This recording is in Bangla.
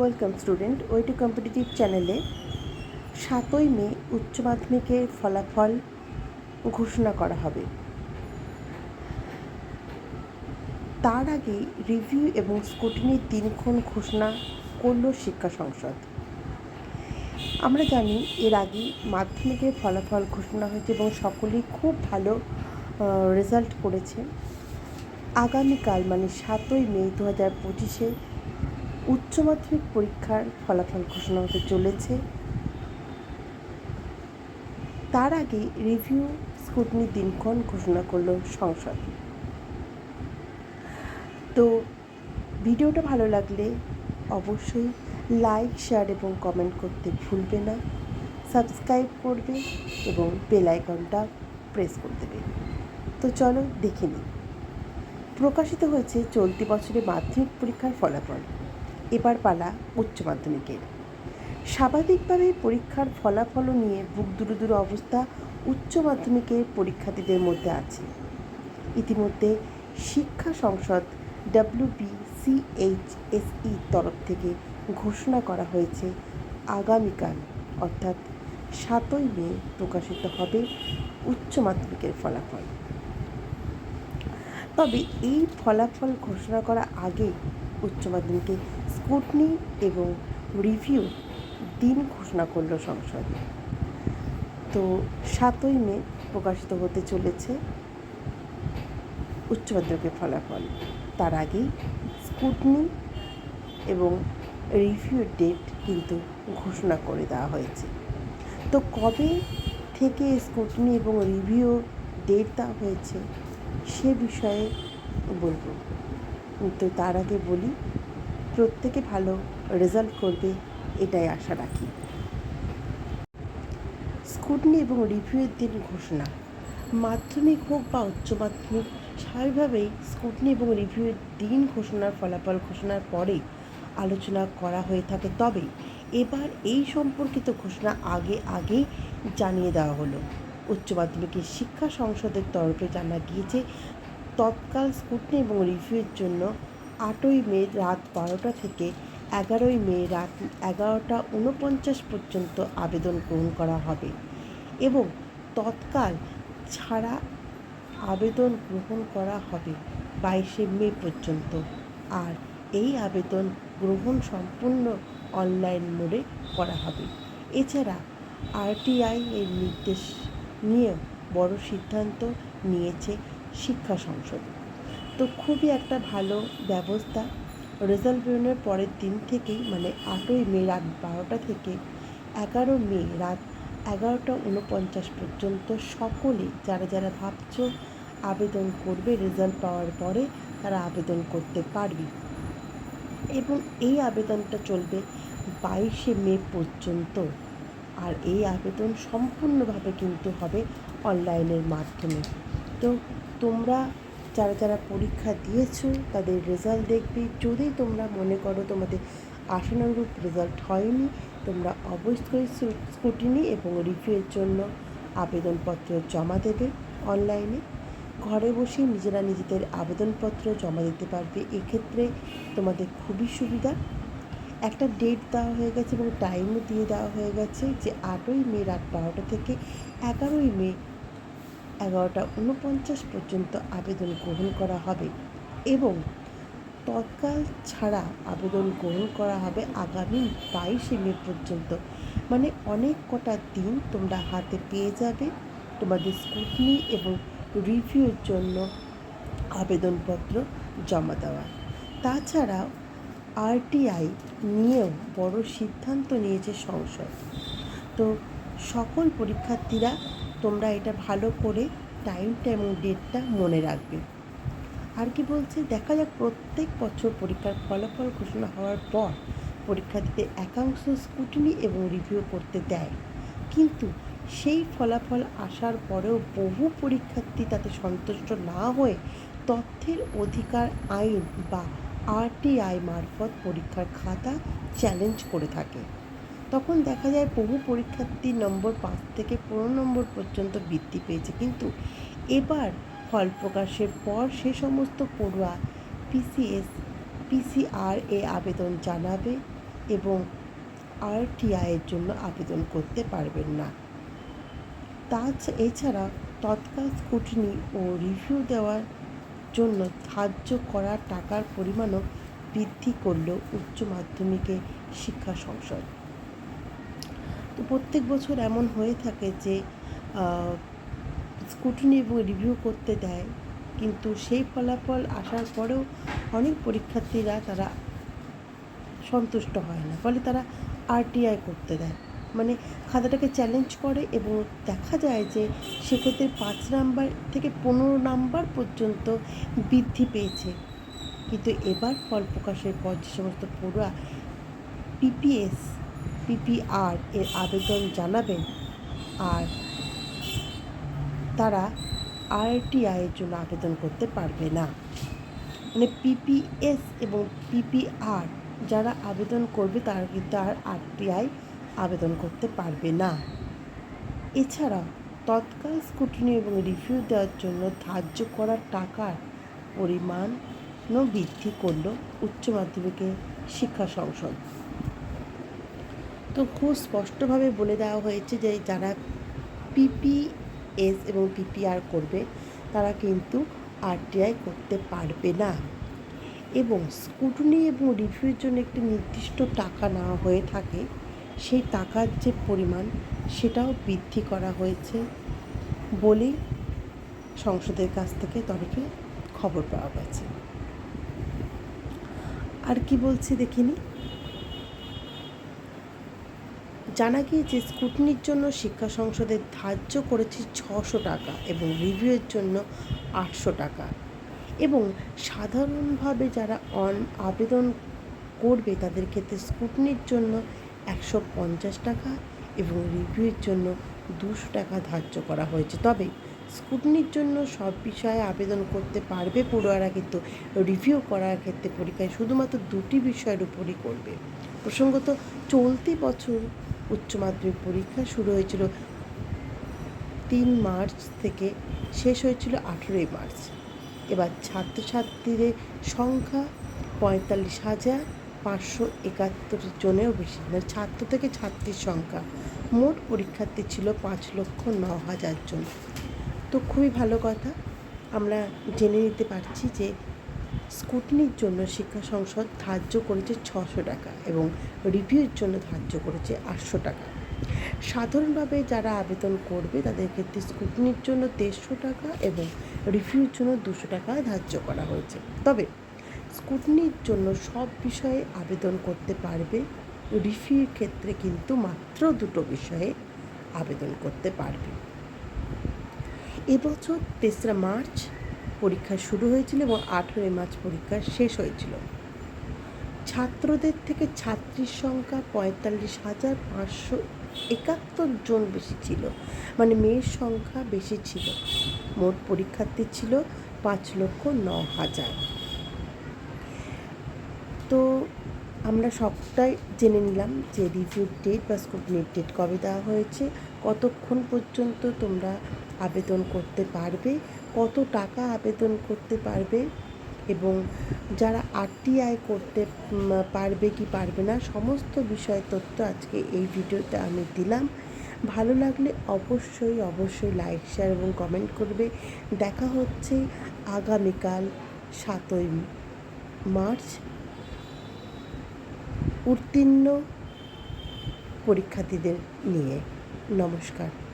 ওয়েলকাম স্টুডেন্ট ওই টু কম্পিটিটিভ চ্যানেলে সাতই মে উচ্চ মাধ্যমিকের ফলাফল ঘোষণা করা হবে। তার আগে রিভিউ এবং স্কুটিনির দিনক্ষণ ঘোষণা করল শিক্ষা সংসদ। আমরা জানি এর আগে মাধ্যমিকের ফলাফল ঘোষণা হয়েছে এবং সকলেই খুব ভালো রেজাল্ট করেছে। আগামীকাল মানে সাতই মে দু হাজার পঁচিশে উচ্চ মাধ্যমিক পরীক্ষার ফলাফল ঘোষণা হতে চলেছে। তার আগে রিভিউ স্কুটনির দিনক্ষণ ঘোষণা করল সংসদ। তো ভিডিওটা ভালো লাগলে অবশ্যই লাইক, শেয়ার এবং কমেন্ট করতে ভুলবে না। সাবস্ক্রাইব করবে এবং বেল আইকনটা প্রেস করে দেবে। তো চলো দেখে নিই। প্রকাশিত হয়েছে চলতি বছরে মাধ্যমিক পরীক্ষার ফলাফল। এবার পালা উচ্চ মাধ্যমিকের স্বাভাবিকভাবেই পরীক্ষার ফলাফল নিয়ে বুক দুরু দুরু অবস্থা উচ্চ মাধ্যমিকের পরীক্ষার্থীদের মধ্যে আছে। ইতিমধ্যে শিক্ষা সংসদ ডাব্লিউবিসিএইচএসই তরফ থেকে ঘোষণা করা হয়েছে, আগামীকাল অর্থাৎ সাতই মে প্রকাশিত হবে উচ্চ মাধ্যমিকের ফলাফল। তবে এই ফলাফল ঘোষণা করা আগে উচ্চ মাধ্যমিকে স্কুটনি এবং রিভিউ দিন ঘোষণা করল সংসদ। তো সাতই মে প্রকাশিত হতে চলেছে উচ্চ মাধ্যমিকের ফলাফল। তার আগেই স্কুটনি এবং রিভিউ ডেট কিন্তু ঘোষণা করে দেওয়া হয়েছে। তো কবে থেকে স্কুটনি এবং রিভিউ ডেট দেওয়া হয়েছে সে বিষয়ে বলব। তো তার আগে বলি প্রত্যেকে ভালো রেজাল্ট করবে, এটাই আশা রাখি। স্কুটনি এবং রিভিউয়ের দিন ঘোষণা। মাধ্যমিক হোক বা উচ্চ মাধ্যমিক, স্বাভাবিকভাবেই স্কুটনি এবং রিভিউয়ের দিন ঘোষণার ফলাফল ঘোষণার পরেই আলোচনা করা হয়ে থাকে। তবে এবার এই সম্পর্কিত ঘোষণা আগে আগেই জানিয়ে দেওয়া হলো। উচ্চ মাধ্যমিকের শিক্ষা সংসদের তরফে জানা গিয়েছে, তৎকাল স্কুটনি এবং রিভিউয়ের জন্য আটই মে রাত বারোটা থেকে এগারোই মে রাত এগারোটা উনপঞ্চাশ পর্যন্ত আবেদন গ্রহণ করা হবে এবং তৎকাল ছাড়া আবেদন গ্রহণ করা হবে বাইশে মে পর্যন্ত। আর এই আবেদন গ্রহণ সম্পূর্ণ অনলাইন মোডে করা হবে। এছাড়া আরটিআই এর নির্দেশ নিয়ে বড় সিদ্ধান্ত নিয়েছে শিক্ষা সংসদ। তো খুবই একটা ভালো ব্যবস্থা। রেজাল্ট বেরোনোর পরের দিন থেকেই মানে আটই মে রাত বারোটা থেকে এগারো মে রাত এগারোটা উনপঞ্চাশ পর্যন্ত সকলে, যারা যারা ভাবছ আবেদন করবে, রেজাল্ট পাওয়ার পরে তারা আবেদন করতে পারবে। এবং এই আবেদনটা চলবে বাইশে মে পর্যন্ত। আর এই আবেদন সম্পূর্ণভাবে কিন্তু হবে অনলাইনের মাধ্যমে। তো তোমরা যারা যারা পরীক্ষা দিয়েছ, তাদের রেজাল্ট দেখবে। যদি তোমরা মনে করো তোমাদের আশানুরূপ রেজাল্ট হয়নি, তোমরা অবশ্যই স্কুটিনি এবং রিভিউয়ের জন্য আবেদনপত্র জমা দেবে অনলাইনে ঘরে বসে নিজেরা নিজেদের আবেদনপত্র জমা দিতে পারবে। এক্ষেত্রে তোমাদের খুবই সুবিধা। একটা ডেট দেওয়া হয়ে গেছে এবং টাইমও দিয়ে দেওয়া হয়ে গেছে যে আটই মে রাত বারোটা থেকে এগারোই মে এগারোটা উনপঞ্চাশ পর্যন্ত আবেদন গ্রহণ করা হবে এবং তৎকাল ছাড়া আবেদন গ্রহণ করা হবে আগামী বাইশে মে পর্যন্ত। মানে অনেক কটা দিন তোমরা হাতে পেয়ে যাবে তোমাদের স্কুটনি এবং রিভিউর জন্য আবেদনপত্র জমা দেওয়া। তাছাড়া আরটিআই নিয়েও বড় সিদ্ধান্ত নিয়েছে সংসদ। তো সকল পরীক্ষার্থীরা তোমরা এটা ভালো করে টাইমটা এবং ডেটটা মনে রাখবে। আর কি বলছে? দেখা যাক প্রত্যেক বছর পরীক্ষার ফলাফল ঘোষণা হওয়ার পর পরীক্ষার্থীদের একাংশ স্কুটিনি এবং রিভিউ করতে দেয়। কিন্তু সেই ফলাফল আসার পরেও বহু পরীক্ষার্থী তাতে সন্তুষ্ট না হয়ে তথ্যের অধিকার আইন বা আরটিআই মারফত পরীক্ষার খাতা চ্যালেঞ্জ করে থাকে। তখন দেখা যায় বহু পরীক্ষার্থী নম্বর পাঁচ থেকে পনেরো নম্বর পর্যন্ত বৃদ্ধি পেয়েছে। কিন্তু এবার ফল প্রকাশের পর সে সমস্ত পড়ুয়া পিসিএস পিসিআর এ আবেদন জানাবে এবং আরটিআইয়ের জন্য আবেদন করতে পারবেন না। তা এছাড়া তৎকাল স্কুটিনি ও রিভিউ দেওয়ার জন্য ধার্য করা টাকার পরিমাণও বৃদ্ধি করল উচ্চ মাধ্যমিকে শিক্ষা সংসদ। তো প্রত্যেক বছর এমন হয়ে থাকে যে স্কুটিনি এবং রিভিউ করতে দেয়। কিন্তু সেই ফলাফল আসার পরেও অনেক পরীক্ষার্থীরা তারা সন্তুষ্ট হয় না। ফলে তারা আরটিআই করতে দেয়। মানে খাতাটাকে চ্যালেঞ্জ করে এবং দেখা যায় যে, সেক্ষেত্রে পাঁচ নাম্বার থেকে পনেরো নাম্বার পর্যন্ত বৃদ্ধি পেয়েছে। কিন্তু এবার ফল প্রকাশের পর যে সমস্ত পড়ুয়া পিপিএস পিপিআর এর আবেদন জানাবেন আর তারা আরটিআইয়ের জন্য আবেদন করতে পারবে না। মানে পিপিএস এবং পিপিআর যারা আবেদন করবে তারা কিন্তু আর আরটিআই আবেদন করতে পারবে না। এছাড়া তৎকাল স্কুটিনি এবং রিভিউ দেওয়ার জন্য ধার্য করা টাকার পরিমাণও বৃদ্ধি করল উচ্চ মাধ্যমিকে শিক্ষা সংসদ। তো খুব স্পষ্টভাবে বলে দেওয়া হয়েছে যে যারা পিপিএস এবং পিপিআর করবে, তারা কিন্তু আরটিআই করতে পারবে না। এবং স্কুটনি এবং রিভিউর জন্য একটি নির্দিষ্ট টাকা নেওয়া হয়ে থাকে, সেই টাকার যে পরিমাণ সেটাও বৃদ্ধি করা হয়েছে বলেই সংসদের কাছ থেকে তরফে খবর পাওয়া গেছে। আর কি বলছি দেখিনি? জানা গিয়েছে, স্কুটনির জন্য শিক্ষা সংসদের ধার্য করেছে ছশো টাকা এবং রিভিউয়ের জন্য আটশো টাকা। এবং সাধারণভাবে যারা অন আবেদন করবে, তাদের ক্ষেত্রে স্কুটনির জন্য একশো পঞ্চাশ টাকা এবং রিভিউয়ের জন্য দুশো টাকা ধার্য করা হয়েছে। তবে স্কুটনির জন্য সব বিষয়ে আবেদন করতে পারবে পড়ুয়ারা, কিন্তু রিভিউ করার ক্ষেত্রে পরীক্ষায় শুধুমাত্র দুটি বিষয়ের উপরই করবে। প্রসঙ্গত, চলতি বছর উচ্চ মাধ্যমিক পরীক্ষা শুরু হয়েছিল তিন মার্চ থেকে শেষ হয়েছিল আঠেরোই মার্চ। এবার ছাত্রছাত্রীদের সংখ্যা পঁয়তাল্লিশ হাজার পাঁচশো একাত্তর জনেও বেশি মানে ছাত্র থেকে ছাত্রীর সংখ্যা। মোট পরীক্ষার্থী ছিল পাঁচ লক্ষ ন হাজার জন। তো খুবই ভালো কথা। আমরা জেনে নিতে পারছি যে স্কুটনির জন্য শিক্ষা সংসদ ধার্য করেছে ছশো টাকা এবং রিভিউর জন্য ধার্য করেছে আটশো টাকা। সাধারণভাবে যারা আবেদন করবে তাদের ক্ষেত্রে স্কুটনির জন্য দেড়শো টাকা এবং রিভিউর জন্য দুশো টাকা ধার্য করা হয়েছে। তবে স্কুটনির জন্য সব বিষয়ে আবেদন করতে পারবে, রিভিউর ক্ষেত্রে কিন্তু মাত্র দুটো বিষয়ে আবেদন করতে পারবে। এবছর তেসরা মার্চ পরীক্ষা শুরু হয়েছিল এবং আঠেরোই মার্চ পরীক্ষা শেষ হয়েছিল। ছাত্রদের থেকে ছাত্রীর সংখ্যা পঁয়তাল্লিশ হাজার পাঁচশো একাত্তর জন বেশি ছিল মানে মেয়ের সংখ্যা বেশি ছিল। মোট পরীক্ষার্থী ছিল পাঁচ লক্ষ ন হাজার। তো আমরা সবটাই জেনে নিলাম যে রিভিউ ডেট বা স্কুটনির ডেট কবে দেওয়া হয়েছে, কতক্ষণ পর্যন্ত তোমরা আবেদন করতে পারবে কত টাকা আবেদন করতে পারবে এবং যারা আরটিআই করতে পারবে কি পারবে না, সমস্ত বিষয় তথ্য আজকে এই ভিডিওতে আমি দিলাম। ভালো লাগলে অবশ্যই অবশ্যই লাইক শেয়ার এবং কমেন্ট করবে। দেখা হচ্ছে আগামীকাল সাতই মার্চ। উত্তীর্ণ পরীক্ষার্থীদের নিয়ে। নমস্কার।